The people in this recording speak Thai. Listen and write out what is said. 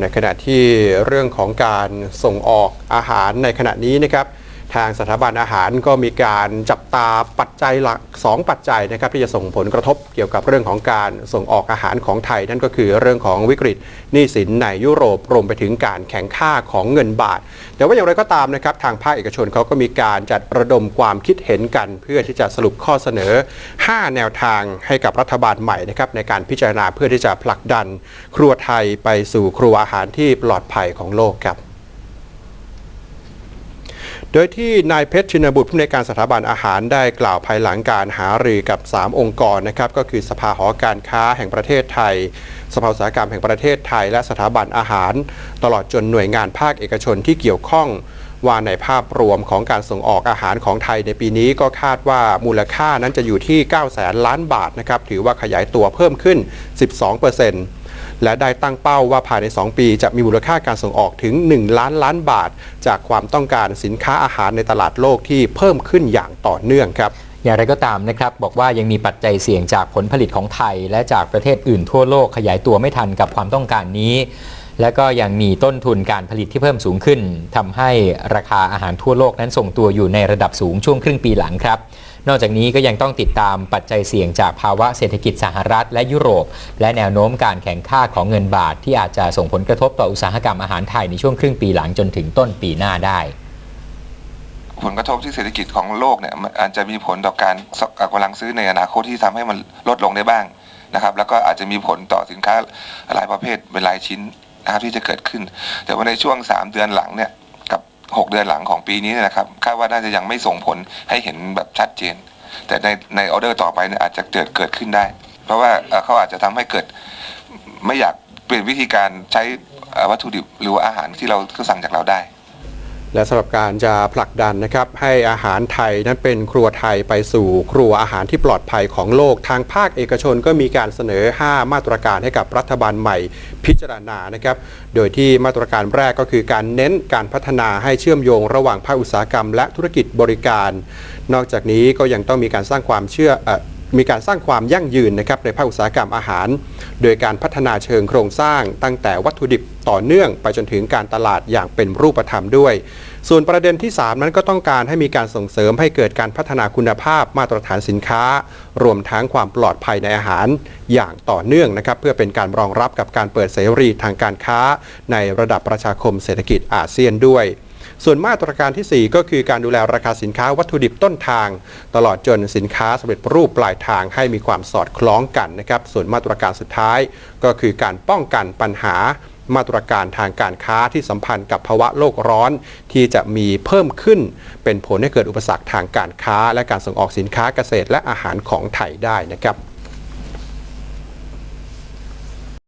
ในขณะที่เรื่องของการส่งออกอาหารในขณะนี้นะครับ ทางสถาบันอาหารก็มีการจับตาปัจจัยหลัก 2 ปัจจัยนะครับที่จะส่งผลกระทบเกี่ยวกับเรื่องของการส่งออกอาหารของไทย นั่นก็คือเรื่องของวิกฤตหนี้สินในยุโรปรวมไปถึงการแข่งค่าของเงินบาท แต่ว่าอย่างไรก็ตามนะครับทางภาคเอกชนเขาก็มีการจัดระดมความคิดเห็นกัน เพื่อที่จะสรุปข้อเสนอ 5 แนวทางให้กับรัฐบาลใหม่นะครับในการพิจารณาเพื่อที่จะผลักดัน ครัวไทยไปสู่ครัวอาหารที่ปลอดภัยของโลกครับ โดยที่นายเพชรชินบุตรผู้ในการสถาบันอาหารได้กล่าวภายหลังการหารือกับ 3 องค์กรนะครับก็คือสภาหอการค้าแห่งประเทศไทย สภาอุตสาหกรรมแห่งประเทศไทย และสถาบันอาหาร ตลอดจนหน่วยงานภาคเอกชนที่เกี่ยวข้องว่าในภาพรวมของการส่งออกอาหารของไทยในปีนี้ก็คาดว่ามูลค่านั้นจะอยู่ที่9แสนล้านบาทนะครับถือว่าขยายตัวเพิ่มขึ้น 12% และได้ตั้งเป้าว่าภายใน 2 ปีจะมีมูลค่าการส่งออกถึง 1 ล้านล้านบาท จากความต้องการสินค้าอาหารในตลาดโลกที่เพิ่มขึ้นอย่างต่อเนื่องครับอย่างไรก็ตามนะครับบอกว่ายังมีปัจจัยเสี่ยงจากผลผลิตของไทย และจากประเทศอื่นทั่วโลกขยายตัวไม่ทันกับความต้องการนี้ และก็ยังมีต้นทุนการผลิตที่เพิ่มสูงขึ้นทำให้ราคาอาหารทั่วโลกนั้นส่งตัวอยู่ในระดับสูงช่วงครึ่งปีหลังครับ นอกจากนี้ก็ยังต้องติดตามปัจจัยเสี่ยงจากภาวะเศรษฐกิจสหรัฐและยุโรป และแนวโน้มการแข่งข้าของเงินบาท ที่อาจจะส่งผลกระทบต่ออุตสาหกรรมอาหารไทยในช่วงครึ่งปีหลังจนถึงต้นปีหน้าได้ผลกระทบที่เศรษฐกิจของโลกเนี่ยอาจจะมีผลต่อการสกำลังซื้อในอนาคตที่ทำให้มันลดลงได้บ้างนะครับ แล้วก็อาจจะมีผลต่อสินค้าหลายประเภทเป็นรายชิ้น นะครับที่จะเกิดขึ้น แต่ว่าในช่วง 3 เดือนหลังเนี่ยกับ 6 เดือนหลังของปีนี้นนะครับคาดว่าน่าจะยังไม่ส่งผลให้เห็นแบบชัดเจน แต่ในในออเดอร์ต่อไปเนี่ยอาจจะเกิดเกิดขึ้นได้ เพราะว่าเขาอาจจะทำให้เกิดไม่อยากเปลี่ยนวิธีการใช้วัตถุดิบหรือว่าอาหารที่เราก็สั่งจากเราได้ และสำหรับการจะผลักดันนะครับให้อาหารไทยนั้นเป็นครัวไทยไปสู่ครัวอาหารที่ปลอดภัยของโลกทางภาคเอกชนก็มีการเสนอ 5 มาตรการให้กับรัฐบาลใหม่พิจารณานะครับโดยที่มาตรการแรกก็คือการเน้นการพัฒนาให้เชื่อมโยงระหว่างภาคอุตสาหกรรม และธุรกิจบริการ นอกจากนี้ก็ยังต้องมีการสร้างความเชื่ออ มีการสร้างความยั่งยืนนะครับในภาคอุตสาหกรรมอาหาร โดยการพัฒนาเชิงโครงสร้าง ตั้งแต่วัตถุดิบต่อเนื่องไปจนถึงการตลาดอย่างเป็นรูปธรรมด้วย ส่วนประเด็นที่ 3 นั้นก็ต้องการให้มีการส่งเสริมให้เกิดการพัฒนาคุณภาพมาตรฐานสินค้า รวมทั้งความปลอดภัยในอาหารอย่างต่อเนื่องนะครับเพื่อเป็นการรองรับกับการเปิดเสรีทางการค้า ในระดับประชาคมเศรษฐกิจอาเซียนด้วย ส่วนมาตรการทีสี่ 4 ก็คือการดูแลราคาสินค้าวัตถุดิบต้นทาง ตลอดจนสินค้าสำเร็จรูปปลายทางให้มีความสอดคล้องกันนะครับ ส่วนมาตรการสุดท้ายก็คือการป้องกันปัญหามาตรการทางการค้าที่สัมพันธ์กับภาวะโลกร้อน ที่จะมีเพิ่มขึ้น เป็นผลให้เกิดอุปสรรคทางการค้า และการส่งออกสินค้าเกษตรและอาหารของไทยได้นะครับ